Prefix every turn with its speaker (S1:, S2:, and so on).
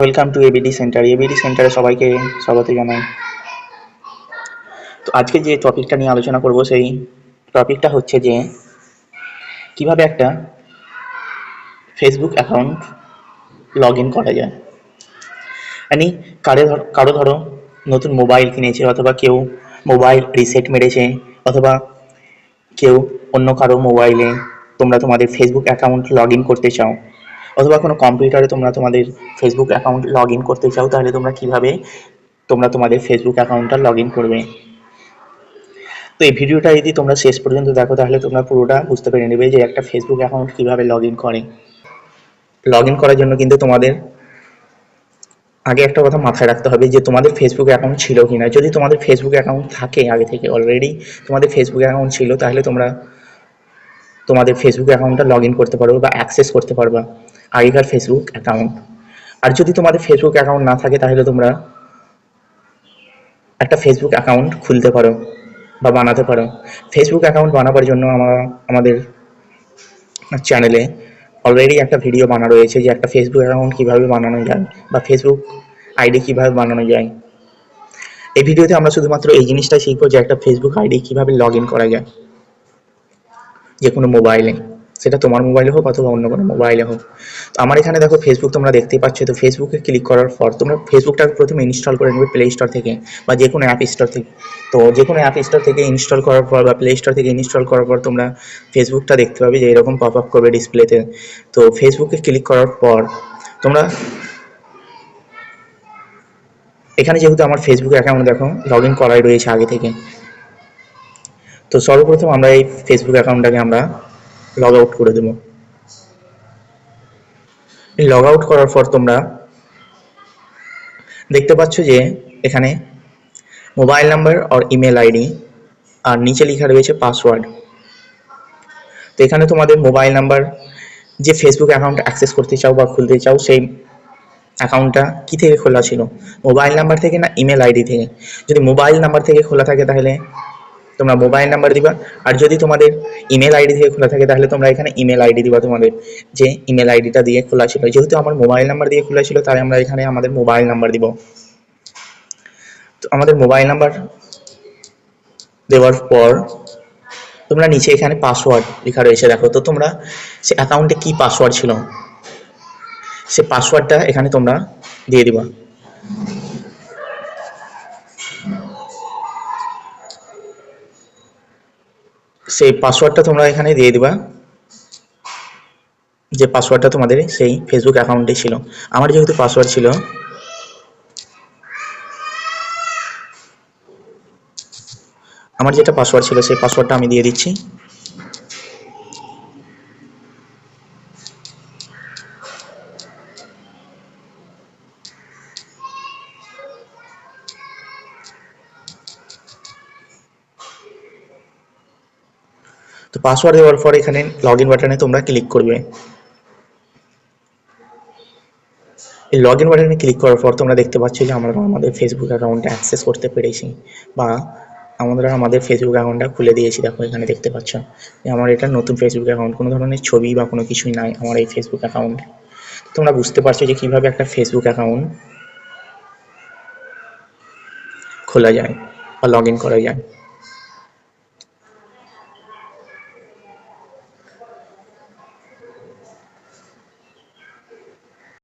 S1: Welcome to ABD centre ABD সেন্টারে সবাইকে স্বাগত জানাই। তো আজকে যে টপিকটা নিয়ে আলোচনা করব, সেই টপিকটা হচ্ছে যে, কীভাবে একটা ফেসবুক অ্যাকাউন্ট লগ ইন করা যায়। মানে কারও কারও ধরো নতুন মোবাইল কিনেছে, অথবা কেউ মোবাইল রিসেট মেরেছে, অথবা কেউ অন্য কারও মোবাইলে তোমরা তোমাদের ফেসবুক অ্যাকাউন্ট লগ ইন করতে চাও। অথবা কোনো কম্পিউটারে তোমরা তোমাদের ফেসবুক অ্যাকাউন্ট লগ ইন করতে চাও, তাহলে তোমরা কীভাবে তোমরা তোমাদের ফেসবুক অ্যাকাউন্টটা লগ ইন করবে? তো এই ভিডিওটা যদি তোমরা শেষ পর্যন্ত দেখো, তাহলে তোমরা পুরোটা বুঝতে পেরে নেবে যে একটা ফেসবুক অ্যাকাউন্ট কীভাবে লগ ইন করে। লগ ইন করার জন্য কিন্তু তোমাদের আগে একটা কথা মাথায় রাখতে হবে যে তোমাদের ফেসবুক অ্যাকাউন্ট ছিল কি না যদি তোমাদের ফেসবুক অ্যাকাউন্ট থাকে আগে থেকে অলরেডি তোমাদের ফেসবুক অ্যাকাউন্ট ছিল, তাহলে তোমরা তোমাদের ফেসবুক অ্যাকাউন্টটা লগ ইন করতে পারবে বা অ্যাক্সেস করতে পারবা। আগেকার ফেসবুক অ্যাকাউন্ট আর যদি তোমাদের ফেসবুক অ্যাকাউন্ট না থাকে, তাহলে তোমরা একটা ফেসবুক অ্যাকাউন্ট খুলতে পারো বা বানাতে পারো। ফেসবুক অ্যাকাউন্ট বানাবার জন্য আমরা আমাদের চ্যানেলে অলরেডি একটা ভিডিও বানা রয়েছে যে একটা ফেসবুক অ্যাকাউন্ট কীভাবে বানানো যায় বা ফেসবুক আইডি কীভাবে বানানো যায়। এই ভিডিওতে আমরা শুধুমাত্র এই জিনিসটাই শিখব যে একটা ফেসবুক আইডি কীভাবে লগ ইন করা যায়। যে কোনো মোবাইলে সেটা তোমার মোবাইলে হোক অথবা অন্য কোনো মোবাইলে হোক। তো আমার এখানে দেখো ফেসবুক তোমরা দেখতেই পাচ্ছ, তো ফেসবুকে ক্লিক করার পর তোমরা ফেসবুকটা প্রথমে ইনস্টল করে নেবে প্লে স্টোর থেকে বা যে কোনো অ্যাপ স্টোর থেকে। তো যে কোনো অ্যাপ স্টোর থেকে ইনস্টল করার পর বা প্লে স্টোর থেকে ইনস্টল করার পর তোমরা ফেসবুকটা দেখতে পাবে যে এরকম পপ আপ করবে ডিসপ্লেতে তো। ফেসবুকে ক্লিক করার পর তোমরা এখানে যেহেতু আমার ফেসবুক অ্যাকাউন্ট দেখো লগ ইন করাই রয়েছে আগে থেকে। তো সর্বপ্রথম আমরা এই ফেসবুক অ্যাকাউন্টটাকে আমরা লগ আউট করে দেব। লগ আউট করার পর তোমরা দেখতে পাচ্ছ যে এখানে মোবাইল নাম্বার আর ইমেল আইডি আর নিচে লেখা রয়েছে পাসওয়ার্ড তো এখানে তোমাদের মোবাইল নাম্বার যে ফেসবুক অ্যাকাউন্ট অ্যাক্সেস করতে চাও বা খুলতে চাও সেই অ্যাকাউন্টটা কি থেকে খোলা ছিল? মোবাইল নাম্বার থেকে না ইমেল আইডি থেকে? যদি মোবাইল নাম্বার থেকে খোলা থাকে তাহলে তোমরা মোবাইল নাম্বার দিবা। আর যদি তোমাদের ইমেল আইডি থেকে খোলা থাকে, তাহলে তোমরা এখানে ইমেল আইডি দিবা তোমাদের। যে ইমেল আইডিটা দিয়ে খোলা ছিল। যেহেতু আমার মোবাইল নাম্বার দিয়ে খোলা ছিল, তাই আমরা এখানে আমাদের মোবাইল নাম্বার দিব। তো আমাদের মোবাইল নাম্বার দেওয়ার পর তোমরা নিচে এখানে পাসওয়ার্ড লেখা রয়েছে। দেখো, তো তোমরা সে অ্যাকাউন্টে কি পাসওয়ার্ড ছিল? সে পাসওয়ার্ডটা এখানে তোমরা দিয়ে দিবা। সেই পাসওয়ার্ডটা তোমরা এখানে দিয়ে দিবা। যে পাসওয়ার্ডটা তোমাদের সেই ফেসবুক অ্যাকাউন্টে ছিল। আমার যেহেতু পাসওয়ার্ড ছিল, আমার যেটা পাসওয়ার্ড ছিল সেই পাসওয়ার্ডটা আমি দিয়ে দিচ্ছি। তো পাসওয়ার্ড দেওয়ার পর এখানে লগ ইন বাটনে তোমরা ক্লিক করবে। এই লগ ইন বাটনে ক্লিক করার পর তোমরা দেখতে পাচ্ছ যে আমরা আমাদের ফেসবুক অ্যাকাউন্টটা অ্যাক্সেস করতে পেরেছি বা আমরা আমাদের ফেসবুক অ্যাকাউন্টটা খুলে দিয়েছি। দেখো এখানে দেখতে পাচ্ছ যে আমার এটা নতুন ফেসবুক অ্যাকাউন্ট কোনো ধরনের ছবি বা কোনো কিছুই নাই আমার এই ফেসবুক অ্যাকাউন্টে তোমরা বুঝতে পারছ যে কীভাবে একটা ফেসবুক অ্যাকাউন্ট খোলা যায় বা লগ ইন করা যায়।